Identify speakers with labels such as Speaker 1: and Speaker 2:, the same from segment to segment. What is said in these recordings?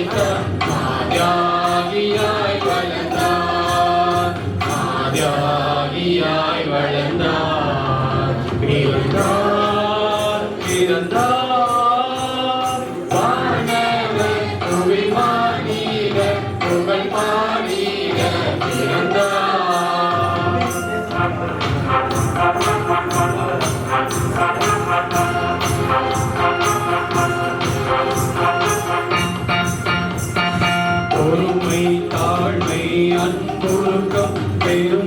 Speaker 1: கருத்தார் மாதியாவியாய் வளர்ந்தார் மாதியாவியாய் வளர்ந்தார்
Speaker 2: Amém.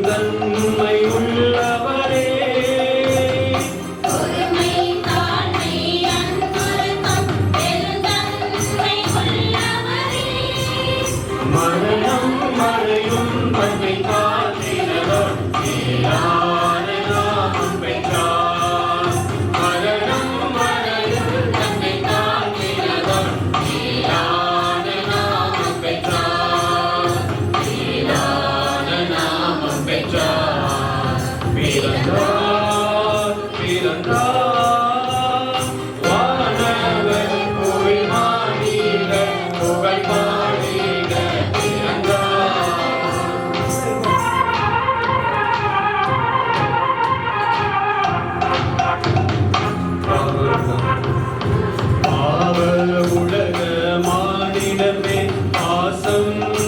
Speaker 1: blossom